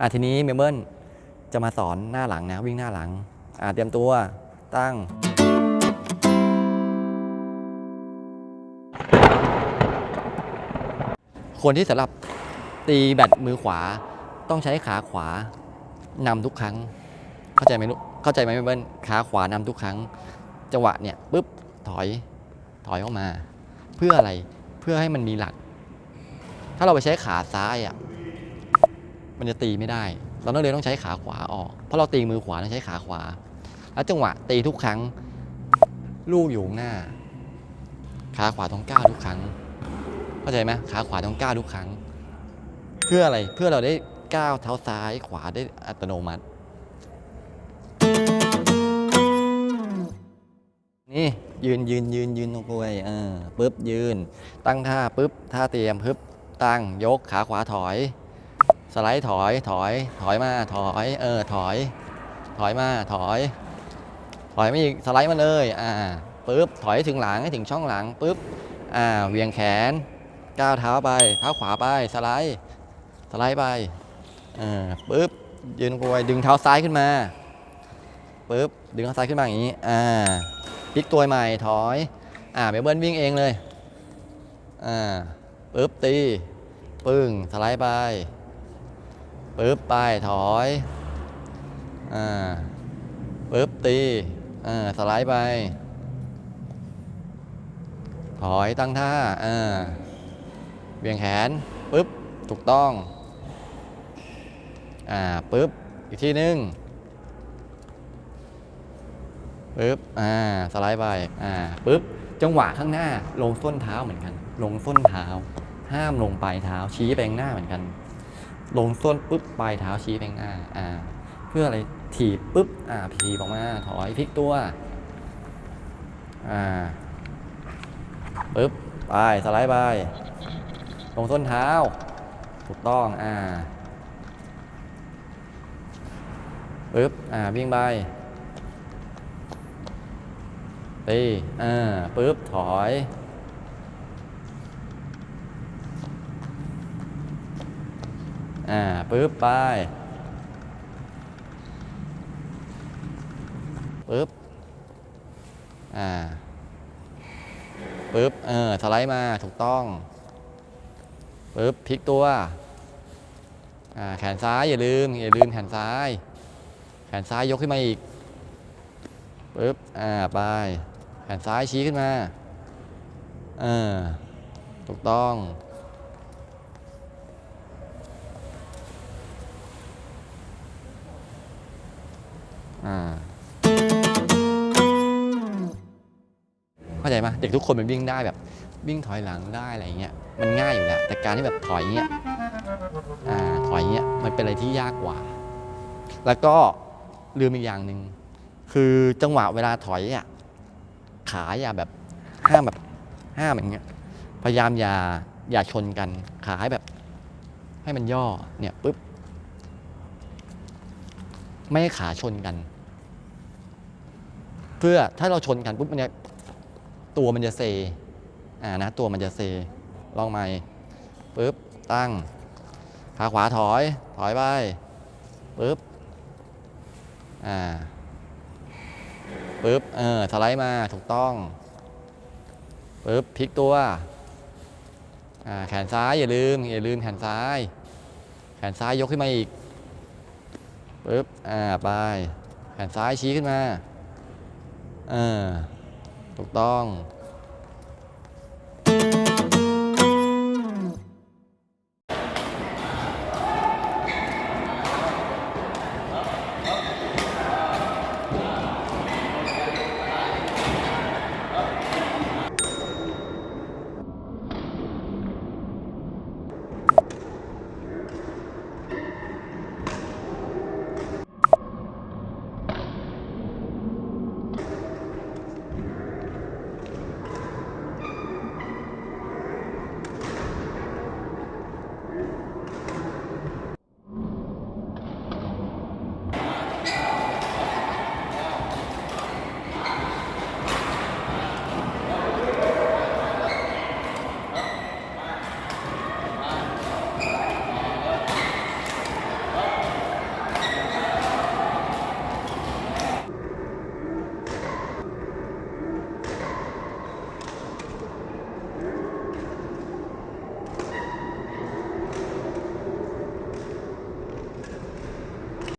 อะทีนี้เมเบิลจะมาสอนหน้าหลังนะวิ่งหน้าหลังอะเตรียมตัวตั้ง คนที่สำหรับตีแบตมือขวาต้องใช้ขาขวานำทุกครั้ง เข้าใจไหมลูกเข้าใจไหมเมเบิลขาขวานำทุกครั้ง จังหวะเนี่ยปุ๊บถอยถอยเข้ามา เพื่ออะไรเพื่อให้มันมีหลัก ถ้าเราไปใช้ขาซ้ายอะ มันจะตีไม่ได้ เราต้องเลยต้องใช้ขาขวาออก เพราะเราตีมือขวาต้องใช้ขาขวา แล้วจังหวะตีทุกครั้งลูกอยู่หน้า ขาขวาต้องก้าวทุกครั้ง เข้าใจไหมขาขวาต้องก้าวทุกครั้ง เพื่ออะไรเพื่อเราได้ก้าวเท้าซ้ายขวาได้อัตโนมัติ นี่ยืนยืนยืนยืนตรงกลวยเออปึ๊บยืน ตั้งท่าปึ๊บท่าเตรียมปึ๊บตั้งยกขาขวาถอย ไลด์ถอยถอยถอยมาถอยเออถอย ถอยมาถอย ถอยไมาอีกสไลด์มาเลยอ่าปึ๊บถอยถึงหลังให้ถึงช่องหลังปึ๊บอ่าเหวียงแขนก้าวเท้าไปเท้าขวาไปสไลด์สไลด์ไปเออปึ๊บยืนกวยดึงเท้าซ้ายขึ้นมาปึ๊บดึงเท้าซ้ายขึ้นมาอย่างนี้อ่าพลิกตัวใหม่ถอยอ่าเบเบิลวิ่งเองเลยอ่าปึ๊บตีปึ้งสไลด์ไป ปึ๊บไปถอยอ่าปึ๊บตีอ่าสไลด์ไป ถอยตั้งท่าอ่าเบี่ยงแขนปึ๊บถูกต้องอ่าปึ๊บอีกทีนึงปึ๊บอ่าสไลด์ไปอ่าปึ๊บจังหวะข้างหน้าลงส้นเท้าเหมือนกัน ลงส้นเท้า ห้ามลงปลายเท้าชี้ไปข้างหน้าเหมือนกัน ลงส้นปุ๊บปลายเท้าชี้ไปข้างหน้าอ่า เพื่ออะไรถีบปุ๊บอ่าถีบออกมาถอยพลิกตัวอ่าปึ๊บไปสไลด์ไปลงส้นเท้า ถูกต้องอ่าปึ๊บอ่าวิ่งไปตีอ่าปึ๊บถอย อ่าปึ๊บไปปึ๊บอ่าปึ๊บเออสไลด์มาถูกต้องปึ๊บพลิกตัวอ่าแขนซ้ายอย่าลืมอย่าลืมแขนซ้าย แขนซ้ายยกขึ้นมาอีกปึ๊บอ่าไปแขนซ้ายชี้ขึ้นมาเออถูกต้อง เข้าใจไหมเด็กทุกคนมันวิ่งได้แบบวิ่งถอยหลังได้อะไรเงี้ยมันง่ายอยู่แล้วแต่การที่แบบถอยเงี้ยอ่าถอยเงี้ยมันเป็นอะไรที่ยากกว่า แล้วก็ลืมอีกอย่างหนึ่งคือจังหวะเวลาถอยอะขาอย่าแบบห้ามแบบห้ามอย่างเงี้ยพยายามอย่าอย่าชนกันขาให้แบบ ให้มันย่อเนี่ยปุ๊บไม่ให้ขาชนกัน เพื่อถ้าเราชนกันปุ๊บมันจะตัวมันจะเซอ่านะตัวมันจะเซลองใหม่ปุ๊บตั้งขาขวาถอยถอยไปปุ๊บอ่าปุ๊บเออสไลด์มาถูกต้องปุ๊บพลิกตัวอ่าแขนซ้ายอย่าลืมอย่าลืมแขนซ้าย แขนซ้ายยกขึ้นมาอีกปุ๊บอ่าไปแขนซ้ายชี้ขึ้นมา เออถูกต้อง